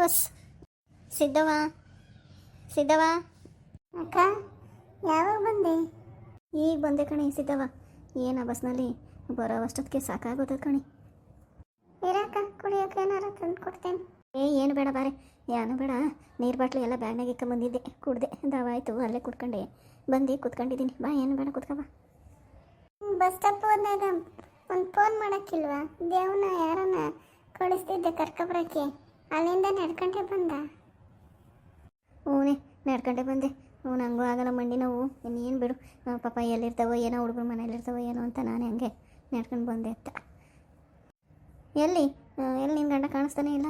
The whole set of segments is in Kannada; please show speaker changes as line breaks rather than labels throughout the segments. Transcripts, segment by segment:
ಹೊಸ್ ಸಿದ್ಧವಾ ಸಿದ್ಧವಾ
ಅಕ್ಕ ಯಾವಾಗ ಬಂದೆ?
ಈಗ ಬಂದೆ ಕಣಿ ಸಿದ್ಧವ ಏನ ಬಸ್ನಲ್ಲಿ? ಬರೋ ಅಷ್ಟೊತ್ತಿಗೆ ಸಾಕಾಗೋದ ಕಣಿ.
ಇರಕ್ಕ ಕುಡಿಯೋಕೆ ಏನಾರ ತಂದು ಕೊಡ್ತೇನೆ
ಏ ಏನು ಬೇಡ ಬಾರೆ. ಏನು ಬೇಡ. ನೀರು ಬಾಟ್ಲು ಎಲ್ಲ ಬ್ಯಾಗ್ನಾಗ ಇಕ್ಕೊಂಬಂದಿದ್ದೆ. ಕುಡ್ದೆ. ದವಾಯ್ತು ಅಲ್ಲೇ ಕುಡ್ಕೊಂಡೆ. ಬಂದು ಕುತ್ಕೊಂಡಿದ್ದೀನಿ. ಬಾ ಏನು ಬೇಡ ಕುತ್ಕೊ
ಬಸ್ ಸ್ಟಾಪ್ ಹೋದಾಗ ಒಂದು ಫೋನ್ ಮಾಡೋಕ್ಕಿಲ್ವಾ? ದೇವನ ಯಾರನ್ನ ಕಳಿಸ್ತಿದ್ದೆ ಕರ್ಕೊಬರಕ್ಕೆ. ಅಲ್ಲಿಂದ ನಡ್ಕೊಂಡೆ ಬಂದ.
ಹ್ಞೂ ನಡ್ಕೊಂಡೆ ಬಂದೆ. ಹ್ಞೂ ನಂಗೂ ಆಗಲ್ಲ ಮಂಡಿ ನೋವು. ಇನ್ನೇನು ಬಿಡು. ಪಾಪ ಎಲ್ಲಿರ್ತಾವೋ ಏನೋ ಹುಡುಗರು ಮನೇಲಿರ್ತಾವೋ ಏನೋ ಅಂತ ನಾನು ಹಂಗೆ ನಡ್ಕೊಂಡು ಬಂದೆ ಅಂತ ಎಲ್ಲಿ? ಎಲ್ಲಿ ನಿನ್ನ ಗಂಡ ಕಾಣಿಸ್ತಾನೆ ಇಲ್ಲ?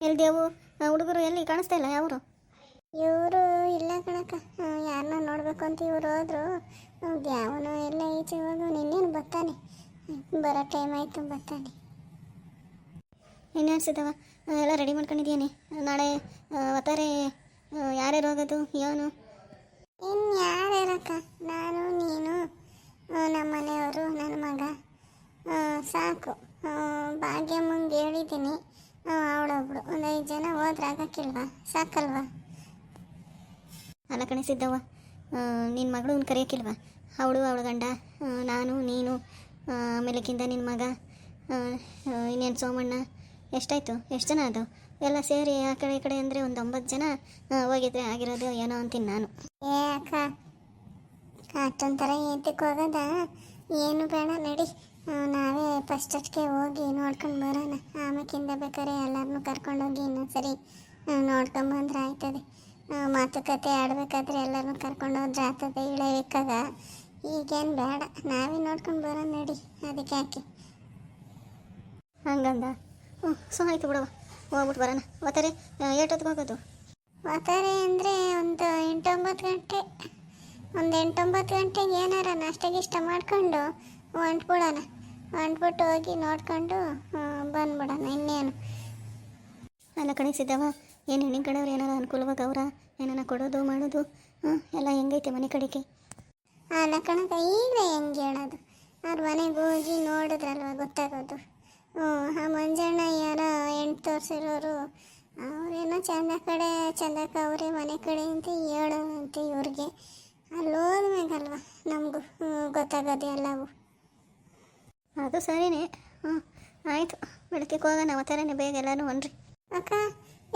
ಎಲ್ಲಿ ದೇವು? ಹುಡುಗರು ಎಲ್ಲಿ? ಕಾಣಿಸ್ತಾ ಇಲ್ಲ ಯಾವರು?
ಇವರು ಇಲ್ಲ ಕಣಕ್ಕ. ಯಾರನ್ನ ನೋಡ್ಬೇಕು ಅಂತ ಇವ್ರು ಹೋದ್ರು. ಯಾವನು ಎಲ್ಲ ಈಚೆ ಹೋಗು ನಿನ್ನೇನು ಬರ್ತಾನೆ? ಬರೋ ಟೈಮ್ ಆಯಿತು ಬರ್ತಾನೆ.
ಅನ್ಸಿದ್ದವ ಎಲ್ಲ ರೆಡಿ ಮಾಡ್ಕೊಂಡಿದ್ದೀನಿ ನಾಳೆ ಒತ್ತಾರೆ ಯಾರ್ಯಾರು ಹೋಗೋದು ಏನು
ಇನ್ನು ಯಾರ್ಯಾರಕ್ಕ? ನಾನು ನೀನು ನಮ್ಮ ಮನೆಯವರು ನನ್ನ ಮಗ. ಸಾಕು. ಭಾಗ್ಯ ಮುಂದೆ ಹೇಳಿದ್ದೀನಿ. ಅವಳೊಬ್ಳು. ಒಂದು ಐದು ಜನ ಹೋದ್ರೆ ಆಗಕ್ಕಿಲ್ವಾ? ಸಾಕಲ್ವಾ?
ಅಲ್ಲ ಕಣಿಸಿದ್ದವ ನಿನ್ನ ಮಗಳು ಕರೆಯೋಕ್ಕಿಲ್ವಾ? ಅವಳು ಅವಳ ಗಂಡ ನಾನು ನೀನು ಆಮೇಲೆಕ್ಕಿಂತ ನಿನ್ನ ಮಗ ಇನ್ನೇನು ಸೋಮಣ್ಣ ಎಷ್ಟಾಯಿತು? ಎಷ್ಟು ಜನ ಅದು? ಎಲ್ಲ ಸೇರಿ ಆ ಕಡೆ ಈ ಕಡೆ ಅಂದರೆ ಒಂದು ಒಂಬತ್ತು ಜನ ಹೋಗಿದ್ರೆ ಆಗಿರೋದು ಏನೋ ಅಂತೀನಿ ನಾನು.
ಏ ಅಕ್ಕ ಅಷ್ಟೊಂಥರ ಏತಕ್ಕೆ ಹೋಗೋದ? ಏನು ಬೇಡ ನಡಿ. ನಾವೇ ಫಸ್ಟ್ ಅಷ್ಟಕ್ಕೆ ಹೋಗಿ ನೋಡ್ಕೊಂಡು ಬರೋಣ. ಆಮೇಕಿಂದ ಬೇಕಾದ್ರೆ ಎಲ್ಲರನ್ನೂ ಕರ್ಕೊಂಡೋಗಿ ಇನ್ನೊಂದ್ಸರಿ ನೋಡ್ಕೊಂಡು ಬಂದ್ರೆ ಆಯ್ತದೆ. ಮಾತುಕತೆ ಆಡಬೇಕಾದ್ರೆ ಎಲ್ಲರನ್ನು ಕರ್ಕೊಂಡು ಹೋದ್ರೆ ಆಗ್ತದೆ ಇಳಬೇಕಾಗ ಈಗೇನು ಬೇಡ ನಾವೇ ನೋಡ್ಕೊಂಡು ಬರೋಣ ನಡಿ. ಅದಕ್ಕೆ ಯಾಕೆ?
ಹಂಗಂದ? ಹ್ಞೂ ಸೊ ಆಯಿತು ಬಿಡವ ಹೋಗ್ಬಿಟ್ಟು ಬರೋಣ. ಒತ್ತಾರೆ ಏಟೊತ್ತಿಗೆ ಹೋಗೋದು?
ಒತ್ತಾರೆ ಅಂದರೆ ಒಂದು ಎಂಟೊಂಬತ್ತು ಗಂಟೆ. ಒಂದು ಎಂಟೊಂಬತ್ತು ಗಂಟೆಗೆ ಏನಾರ ನಾಷ್ಟ ಇಷ್ಟ ಮಾಡ್ಕೊಂಡು ಹೊಂಟ್ಬಿಡೋಣ. ಹೊಂಟ್ಬಿಟ್ಟು ಹೋಗಿ ನೋಡ್ಕೊಂಡು ಬಂದ್ಬಿಡೋಣ ಇನ್ನೇನು.
ಅಲ್ಲ ಕಣಿಸಿದ್ದವ ಏನು ಹೆಣ್ಣಿನ ಕಡೆಯವ್ರು ಏನಾರ ಅನುಕೂಲವಾಗ ಅವ್ರ? ಏನಾರ ಕೊಡೋದು ಮಾಡೋದು? ಹ್ಞೂ ಎಲ್ಲ ಹೆಂಗೈತೆ ಮನೆ ಕಡೆಗೆ?
ಅಲ್ಲ ಕಣಕ ಈಗ ಹೆಂಗೆ ಹೇಳೋದು? ಅವ್ರ ಮನೆಗೆ ಹೋಗಿ ನೋಡಿದ್ರಲ್ವ ಗೊತ್ತಾಗೋದು. ಆ ಮಂಜಣ್ಣ ಯಾರೋ ಎಂಟು ತೋರಿಸಿರೋರು. ಅವ್ರೇನೋ ಚಂದ ಕಡೆ ಚಂದಕ್ಕ ಅವರೇ ಮನೆ ಕಡೆ ಅಂತ ಹೇಳೋದಂತೆ ಇವ್ರಿಗೆ. ಅಲ್ಲಿ ಹೋದ್ಮ್ಯಾಗಲ್ವ ನಮಗೂ ಗೊತ್ತಾಗೋದು ಎಲ್ಲವೂ
ಅದು ಸರಿನೇ. ಹ್ಞೂ ಆಯಿತು. ಬೆಳಗ್ಗೆ ಹೋಗೋಣ ಅವತ್ತರೇನೆ ಬೇಗ ಎಲ್ಲರೂ ಹೊನ್ರಿ
ಅಕ್ಕ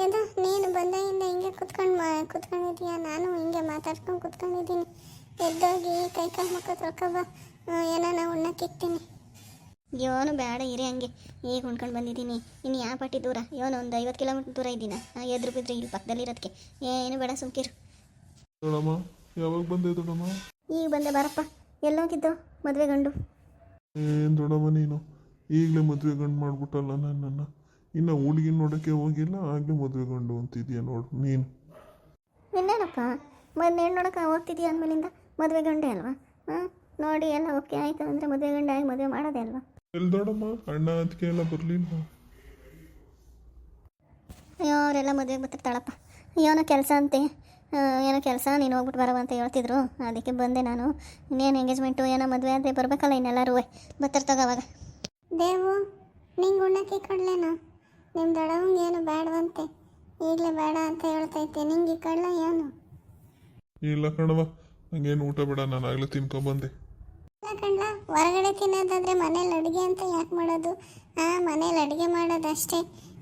ಇದು ನೀನು ಬಂದಾಗಿಂದ ಹಿಂಗೆ ಕುತ್ಕೊಂಡು ಮಾ ಕುತ್ಕೊಂಡಿದ್ದೀಯ? ನಾನು ಹಿಂಗೆ ಮಾತಾಡ್ಕೊಂಡು ಕುತ್ಕೊಂಡಿದ್ದೀನಿ. ಎದ್ದೋಗಿ ಕೈ ಕಾಲು ಮುಖ ತೊಳ್ಕೊಬ ಏನಾನ ಉಣ್ಣಕ್ಕಿಕ್ತೀನಿ
ಯೋನು ಬೇಡ ಇರಿ ಹಂಗೆ. ಈಗ ಉಣ್ಕೊಂಡು ಬಂದಿದ್ದೀನಿ. ಇನ್ನು ಯಾವ ಪಟ್ಟಿ ದೂರ? ಯೋನು ಒಂದು ಐವತ್ತು ಕಿಲೋಮೀಟ್ರ್ ದೂರ ಇದ್ದೀನ? ಎದ್ರು ಬಿದ್ದರೆ ಇಲ್ಲಿ ಪಕ್ಕದಲ್ಲಿರೋದಕ್ಕೆ ಏನು ಬೇಡ ಸುಮ್ಕಿರು
ಯಾವಾಗ ಬಂದೆ ದೊಡಮ್ಮ
ಈಗ ಬಂದೆ ಬಾರಪ್ಪ. ಎಲ್ಲೋಗಿದ್ದು? ಮದುವೆ ಗಂಡು.
ಏನು ದೊಡಮ್ಮ ನೀನು? ಈಗಲೇ ಮದುವೆ ಗಂಡು ಮಾಡ್ಬಿಟ್ಟಲ್ಲ ನನ್ನನ್ನು. ಇನ್ನು ಹುಡುಗಿ ನೋಡೋಕ್ಕೆ ಹೋಗಿಲ್ಲ ಆಗಲೇ ಮದುವೆ ಗಂಡು ಅಂತಿದ್ಯಾ ನೋಡು ನೀನು.
ಇನ್ನೇನಪ್ಪ ಮೊನ್ನೆ ನೋಡೋಕೆ ಹೋಗ್ತಿದ್ಯಾ ಅಂದಮೇಲಿಂದ ಮದುವೆ ಗಂಡೆ ಅಲ್ವಾ? ಹಾಂ? ನೋಡಿ ಎಲ್ಲ ಓಕೆ ಆಯಿತು ಅಂದರೆ ಮದುವೆ ಗಂಡ ಆಗಿ ಮದುವೆ ಮಾಡೋದೇ ಅಲ್ವಾ?
ಎಲ್ಲಿ ದೊಡಮ್ಮ ಅಣ್ಣ ಅದಕ್ಕೆ ಎಲ್ಲ ಬರಲಿಲ್ಲ.
ಅಯ್ಯೋ ಅವರೆಲ್ಲ ಮದುವೆಗೆ ಬರ್ತಿರ್ತಾಳಪ್ಪ. ಏನೋ ಕೆಲಸ ಅಂತೆ. ಏನೋ ಕೆಲಸ ನೀನು ಹೋಗ್ಬಿಟ್ಟು ಬರವ ಅಂತ ಹೇಳ್ತಿದ್ರು. ಅದಕ್ಕೆ ಬಂದೆ ನಾನು. ಇನ್ನೇನು ಎಂಗೇಜ್ಮೆಂಟು ಏನೋ ಮದುವೆ ಆದರೆ ಬರಬೇಕಲ್ಲ ಇನ್ನೆಲ್ಲರೂ. ಅವಾಗ.
ದೇವು ನಿಂಗೆ ಉಣ್ಣಕ್ಕೆ ಕಡಲೇನ? ನಿಮ್ಮ ದೊಡ್ಡವಂಗೆ ಏನು ಬೇಡವಂತೆ ಈಗಲೇ ಬೇಡ ಅಂತ ಹೇಳ್ತೈತೆ ನಿಂಗೆ ಕಡಲ ಏನು?
ಇಲ್ಲ ಕಣವ ನಂಗೇನು ಊಟ ಬೇಡ ನಾನು ಆಗಲೇ ತಿನ್ಕೊಂಬಂದೆ
ಇಲ್ಲ ಹೊರಗಡೆ ತಿನ್ನೋದಾದ್ರೆ ಮನೇಲಿ ಅಡುಗೆ ಅಂತ ಯಾಕೆ ಮಾಡೋದು? ಹಾಂ ಮನೇಲಿ ಅಡುಗೆ ಮಾಡೋದಷ್ಟೇ.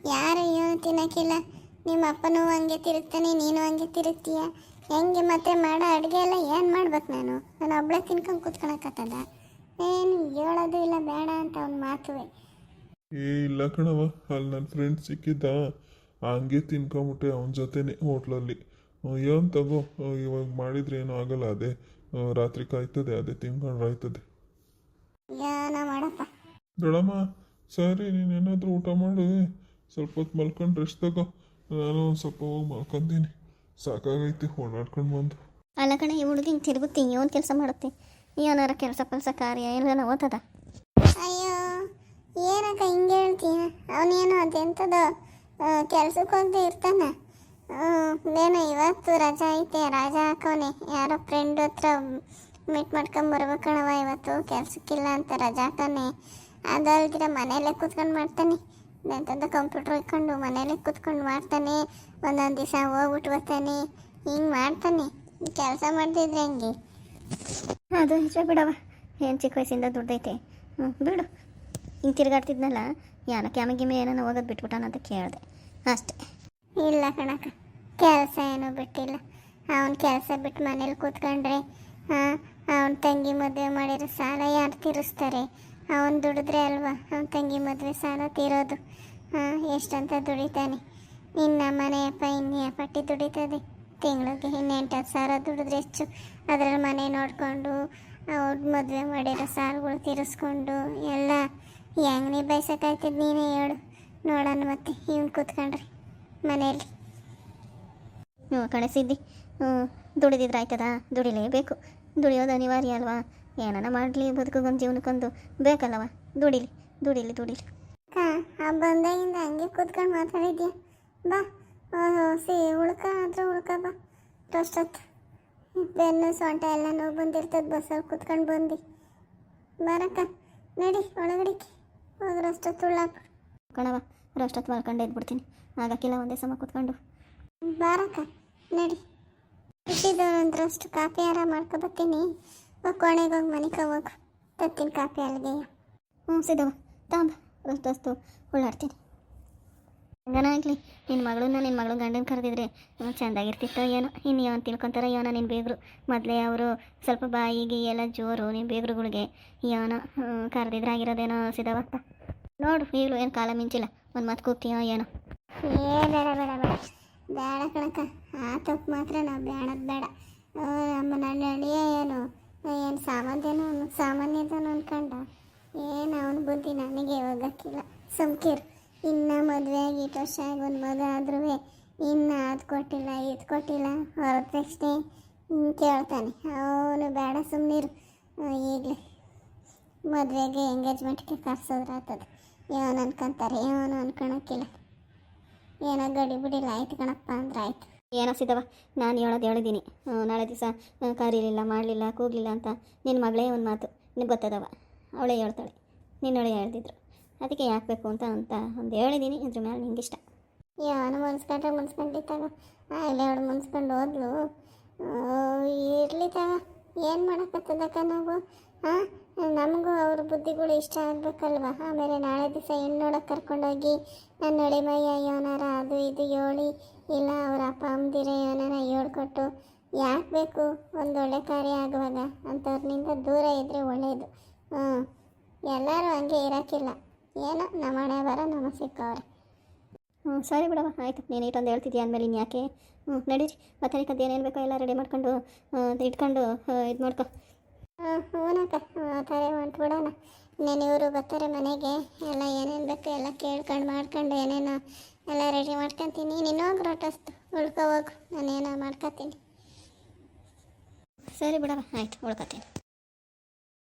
ಯಾರು ಏನು ತಿನ್ನೋಕ್ಕಿಲ್ಲ. ನಿಮ್ಮ ಅಪ್ಪನೂ ಹಂಗೆ ತಿರುಗ್ತಾನೆ ನೀನು ಹಂಗೆ ತಿರುಗ್ತೀಯ? ಹೆಂಗೆ ಮತ್ತೆ ಮಾಡೋ ಅಡುಗೆ ಎಲ್ಲ ಏನು ಮಾಡ್ಬೇಕು ನಾನು? ನಾನು ಒಬ್ಳೆ ತಿನ್ಕೊಂಡು ಕೂತ್ಕೊಳಕತ್ತದ? ಏನು ಹೇಳೋದು ಇಲ್ಲ ಬೇಡ ಅಂತ ಅವ್ನ ಮಾತುವೆ.
ಏ ಇಲ್ಲ ಕಣವ ಅಲ್ಲಿ ನನ್ನ ಫ್ರೆಂಡ್ ಸಿಕ್ಕಿದ್ದ. ಹಂಗೆ ತಿನ್ಕೊಂಬಿಟ್ಟೆ ಅವನ ಜೊತೆನೆ ಹೋಟ್ಲಲ್ಲಿ. ಏನು ತಗೋ. ಆ, ಇವಾಗ ಮಾಡಿದ್ರೆ ಏನೂ ಆಗಲ್ಲ ಅದೇ. ಆ, ರಾತ್ರಿ ಕಾಯ್ತದೆ ಅದೇ ತಿನ್ಕೊಂಡು ಆಯ್ತದೆ
ಏನೋ ಮಾಡಪ್ಪ.
ದೊಡಮ್ಮ ಸರಿ ನೀನು ಏನಾದರೂ ಊಟ ಮಾಡು. ಸ್ವಲ್ಪ ಹೊತ್ತು ಮಲ್ಕೊಂಡು ರೆಸ್ಟ್ ತಗೋ. ನಾನು ಒಂದು ಸ್ವಲ್ಪ ಹೋಗಿ ಮಲ್ಕೊಂತೀನಿ. ಸಾಕಾಗೈತಿ ಓಡಾಡ್ಕೊಂಡು ಬಂದು.
ಅಲ್ಲ ಕಣೆ ಈ ಹುಡುಗಿ ಹಿಂಗೆ ತಿರುಗುತ್ತೆ ಏನು ಕೆಲಸ ಮಾಡುತ್ತೆ. ಏನಾರ ಕೆಲಸ ಕೆಲಸ ಕಾರ್ಯ ಏನಾರ ಓದದ?
ಅಯ್ಯೋ ಏನಕ್ಕ ಹಿಂಗೆ ಹೇಳ್ತೀಯ? ಅವನೇನು ಅದೆಂಥದ್ದು ಕೆಲ್ಸಕ್ಕೆ ಹೋಗದೆ ಇರ್ತಾನೆ. ಏನೋ ಇವತ್ತು ರಜಾ ಐತೆ. ರಜಾ ಹಾಕೋನೆ. ಯಾರೋ ಫ್ರೆಂಡ್ ಹತ್ರ ಮೀಟ್ ಮಾಡ್ಕೊಂಬರ್ಬೇಕಣವ ಇವತ್ತು. ಕೆಲ್ಸಕ್ಕಿಲ್ಲ ಅಂತ ರಜಾ ಹಾಕೋನೆ. ಅದಲ್ದಿರ ಮನೆಯಲ್ಲೇ ಕೂತ್ಕೊಂಡು ಮಾಡ್ತಾನೆ. ನಂತಂದ ಕಂಪ್ಯೂಟ್ರ್ ಇಟ್ಕೊಂಡು ಮನೇಲಿ ಕೂತ್ಕೊಂಡು ಮಾಡ್ತಾನೆ. ಒಂದೊಂದು ದಿವಸ ಹೋಗ್ಬಿಟ್ಟು ಬರ್ತಾನೆ. ಹಿಂಗೆ ಮಾಡ್ತಾನೆ. ಕೆಲಸ ಮಾಡ್ತಿದ್ರೆ ಹೆಂಗೆ?
ಅದು ನಿಜ ಬಿಡವ ಏನು ಚಿಕ್ಕ ವಯಸ್ಸಿಂದ ದುಡ್ಡೈತೆ ಹ್ಞೂ ಬಿಡು. ಹಿಂಗೆ ತಿರುಗಾಡ್ತಿದ್ನಲ್ಲ ಯಾನ ಕ್ಯಾಮಗಿಮೆ ಏನೋ ಹೋಗೋದು ಬಿಟ್ಬಿಟ್ಟಾನ ಅಂತ ಕೇಳಿದೆ. ಅಷ್ಟೇ.
ಇಲ್ಲ ಕಣಕ್ಕ, ಕೆಲಸ ಏನೂ ಬಿಟ್ಟಿಲ್ಲ. ಅವನ ಕೆಲಸ ಬಿಟ್ಟು ಮನೇಲಿ ಕೂತ್ಕೊಂಡ್ರೆ ಅವನ ತಂಗಿ ಮದುವೆ ಮಾಡಿರೋ ಸಾಲ ಯಾರು ತೀರಿಸ್ತಾರೆ? ಅವನು ದುಡಿದ್ರೆ ಅಲ್ವಾ? ಅವನ ತಂಗಿ ಮದುವೆ ಸಾಲ ತೀರೋದು. ಹಾಂ ಎಷ್ಟಂತ ದುಡಿತಾನೆ. ಇನ್ನು ಮನೆಯಪ್ಪ ಇನ್ನೇ ಪಟ್ಟಿ ದುಡಿತದೆ. ತಿಂಗಳಿಗೆ ಇನ್ನೆಂಟು ಸಾವಿರ ದುಡಿದ್ರೆ ಹೆಚ್ಚು ಅದರಲ್ಲಿ ಮನೆ ನೋಡಿಕೊಂಡು, ಅವ್ರ ಮದುವೆ ಮಾಡಿರೋ ಸಾಲಗಳು ತೀರಿಸ್ಕೊಂಡು, ಎಲ್ಲ. ಹೆಂಗೆ ನಿಭಾಯಿಸೋಕ್ಕಾಯ್ತದೆ ನೀನೇ ಹೇಳು. ನೋಡೋಣ ಮತ್ತೆ ಇವ್ನು ಕೂತ್ಕೊಂಡ್ರೆ. ಮನೆಯಲ್ಲಿ.
ಹ್ಞೂ ಕಳಿಸಿದ್ದಿ ಹ್ಞೂ ದುಡಿದಿದ್ರೆ ಆಯ್ತದ? ದುಡಿಲೇಬೇಕು. ದುಡಿಯೋದು ಅನಿವಾರ್ಯ ಅಲ್ವಾ? ಏನಾನ ಮಾಡಲಿ ಬದುಕೊಂದು ಜೀವನಕ್ಕೊಂದು. ಬೇಕಲ್ಲವ? ದುಡಿಲಿ ದುಡಿಲಿ ದುಡಿಲಿ.
ಹಾಂ ಆ ಬಂದಾಗಿಂದ ಹಂಗೆ ಕೂತ್ಕೊಂಡು ಮಾತಾಡಿದ್ಯಾ? ಬಾ. ಸಿ ಉಳ್ಕ ಆದರೂ ಉಳ್ಕ ಬಾ. ಅಷ್ಟೊತ್ತು. ಬೆನ್ನು ಸೊಂಟ ಎಲ್ಲ ನೋವು ಬಂದಿರ್ತದೆ ಬಸ್ಸಲ್ಲಿ ಕೂತ್ಕೊಂಡು ಬಂದು. ಬರಕ್ಕ ನಡಿ ಒಳಗಡೆ ಹೋದ್ರಷ್ಟೊತ್ತು ಉಳ್ಳಾಕ
ಕಣವ ರಷ್ಟೊತ್ತು ಮಾಡ್ಕೊಂಡು ಎದ್ಬಿಡ್ತೀನಿ. ಆಗಕ್ಕಿಲ್ಲ ಒಂದೇ ಸಮ ಕೂತ್ಕೊಂಡು.
ಬಾರಕ್ಕ ನಡಿ. ಇಟ್ಟಿದ್ದವರಂದ್ರಷ್ಟು ಕಾಫಿ ಯಾರ ಮಾಡ್ಕೊಬತ್ತೀನಿ ಕೋಣೆಗೆ ಹೋಗಿ ಮನೆಗೆ ಹೋಗು. ತತ್ತೀನಿ ಕಾಫಿ ಅಲ್ಲಿಗೆ.
ಹ್ಞೂ ಸಿದವ ತಾಂಬ. ರಸ್ತು ಉಳ್ಳಾಡ್ತೀನಿ. ಆಗಲಿ ನಿನ್ನ ಮಗಳನ್ನ ನಿನ್ನ ಮಗಳು ಗಂಡನ ಕರೆದಿದ್ರೆ ಚೆಂದಾಗಿರ್ತಿತ್ತೋ ಏನೋ. ಇನ್ನು ಇವನು ತಿಳ್ಕೊತಾರ ಇವನ ನಿನ್ನ ಬೇಗರು. ಮೊದಲೇ ಅವರು ಸ್ವಲ್ಪ ಬಾಯಿಗೆ ಎಲ್ಲ ಜೋರು ನಿನ್ನ ಬೇಗರುಗಳಿಗೆ ಇವನ ಕರೆದಿದ್ರೆ ಆಗಿರೋದೇನೋ ಸಿದ್ಧವಾಗ್ತಾ ನೋಡು ಈಗಲೂ ಏನು ಕಾಲ ಮಿಂಚಿಲ್ಲ. ಒಂದು ಮಾತು ಕೂಗ್ತೀಯೋ ಏನೋ?
ಏ ಬೇಡ ಬೇಡ ಬೇಡ. ಬೇಡ ಕಣಕ್ಕ. ಆ ತಪ್ಪು ಮಾತ್ರ ನಾವು ಬೇಡದ್ ಬೇಡ. ನಮ್ಮ ನನ್ನ ಅಳಿಯ ಏನು? ಏನು ಸಾಮಾನ್ಯನು ಸಾಮಾನ್ಯದನು ಅನ್ಕೊಂಡ? ಏನು ಅವನ ಬುದ್ಧಿ ನನಗೆ ಹೋಗಕ್ಕಿಲ್ಲ ಸುಮ್ಕಿರು. ಇನ್ನು ಮದುವೆ ಆಗಿ ಇಷ್ಟು ವರ್ಷ ಆಗಿ ಒಂದು ಮಗ ಆದ್ರೂ ಇನ್ನು ಅದು ಕೊಟ್ಟಿಲ್ಲ, ಇದು ಕೊಟ್ಟಿಲ್ಲ. ಹೊರದ ತಕ್ಷಣ ಹಿಂಗೆ ಕೇಳ್ತಾನೆ. ಅವನು ಬೇಡ ಸುಮ್ಮನಿರು ಈಗಲೇ ಮದುವೆಗೆ ಎಂಗೇಜ್ಮೆಂಟ್ಗೆ ಕರ್ಸೋದ್ರ ಇವನು ಅನ್ಕೊಂತಾರೆ ಇವನು ಅನ್ಕೊಳಕ್ಕಿಲ್ಲ. ಏನೋ ಗಡಿ ಬಿಡಿಲ್ಲ ಆಯ್ತು ಕಣಪ್ಪ ಅಂದ್ರೆ ಆಯ್ತು.
ಏನೋ ಸಿದ್ದವ ನಾನು ಹೇಳೋದು ಹೇಳಿದ್ದೀನಿ ನಾಳೆ ದಿವಸ ಕರೀಲಿಲ್ಲ ಮಾಡಲಿಲ್ಲ ಕೂಗಲಿಲ್ಲ ಅಂತ ನಿನ್ನ ಮಗಳೇ ಒಂದು ಮಾತು ನಿನಗೆ ಗೊತ್ತದವ? ಅವಳೇ ಹೇಳ್ತಾಳೆ ನಿನ್ನೊಳೆ ಹೇಳ್ತಿದ್ರು ಅದಕ್ಕೆ ಯಾಕೆ ಬೇಕು ಅಂತ ಅಂತ ಒಂದು ಹೇಳಿದ್ದೀನಿ ಇದ್ರ ಮೇಲೆ ನಿಂಗೆ ಇಷ್ಟ.
ಯಾವನು ಮುನ್ಸ್ಕೊಂಡ್ರೆ ಮುನ್ಸ್ಕೊಂಡಿತ್ತಾಗ ಆಗಲೇ ಅವಳು ಮುನ್ಸ್ಕೊಂಡು ಹೋದ್ಲು. ಇರಲಿ ತಗ. ಏನು ಮಾಡೋಕ್ಕತ್ತದಕ್ಕ ನಾವು? ಹಾಂ ನಮಗೂ ಅವ್ರ ಬುದ್ಧಿಗಳು ಇಷ್ಟ ಆಗಬೇಕಲ್ವ? ಆಮೇಲೆ ನಾಳೆ ದಿವಸ ಹೆಣ್ಣು ನೋಡೋಕೆ ಕರ್ಕೊಂಡೋಗಿ, ನನ್ನ ಹೊಳೆ ಮಯ್ಯ ಯೋನಾರ ಅದು ಇದು ಹೇಳಿ, ಇಲ್ಲ ಅವ್ರ ಅಪ್ಪ ಅಮ್ಮದಿರ ಯೋನಾರ ಹೇಳ್ಕೊಟ್ಟು, ಯಾಕೆ ಬೇಕು ಒಂದು ಒಳ್ಳೆ ಕಾರ್ಯ ಆಗುವಾಗ? ಅಂಥವ್ರನಿಂದ ದೂರ ಇದ್ದರೆ ಒಳ್ಳೆಯದು ಹ್ಞೂ ಎಲ್ಲರೂ ಹಂಗೆ ಇರೋಕ್ಕಿಲ್ಲ ಏನೋ ನಮ್ಮ ಹಣೆ ಬರ ನಮ್ಮ
ಹ್ಞೂ ಸರಿ ಬಿಡವ ಆಯಿತು. ನೀನು ಇಟ್ಟೊಂದು ಹೇಳ್ತಿದ್ಯಾ ಅಂದಮೇಲೆ ಇನ್ನು ಯಾಕೆ? ಹ್ಞೂ ನಡೀರಿ. ಮತ್ತೆ ಕದ್ದು ಏನೇನು ಬೇಕೋ ಎಲ್ಲ ರೆಡಿ ಮಾಡ್ಕೊಂಡು ಆ, ಇಟ್ಕೊಂಡು ಇದು ಮಾಡ್ಕೊ.
ಹಾಂ ಹೂನಕ್ಕ ಅಂತ ಹೊಂಟ್ಬಿಡೋಣ ನೀನು ಇವರು ಬರ್ತಾರೆ ಮನೆಗೆ ಎಲ್ಲ ಏನೇನು ಬೇಕು ಎಲ್ಲ ಕೇಳ್ಕೊಂಡು ಮಾಡ್ಕೊಂಡು ಏನೇನೋ ಎಲ್ಲ ರೆಡಿ ಮಾಡ್ಕೊತೀನಿ. ನೀನು ಹೋಗಿ ರೊಟ್ಟಸ್ತು ಉಳ್ಕೊ ಹೋಗು. ನಾನೇನೋ ಮಾಡ್ಕೊತೀನಿ
ಸರಿ ಬಿಡವ ಆಯ್ತು ಉಳ್ಕೊತೀನಿ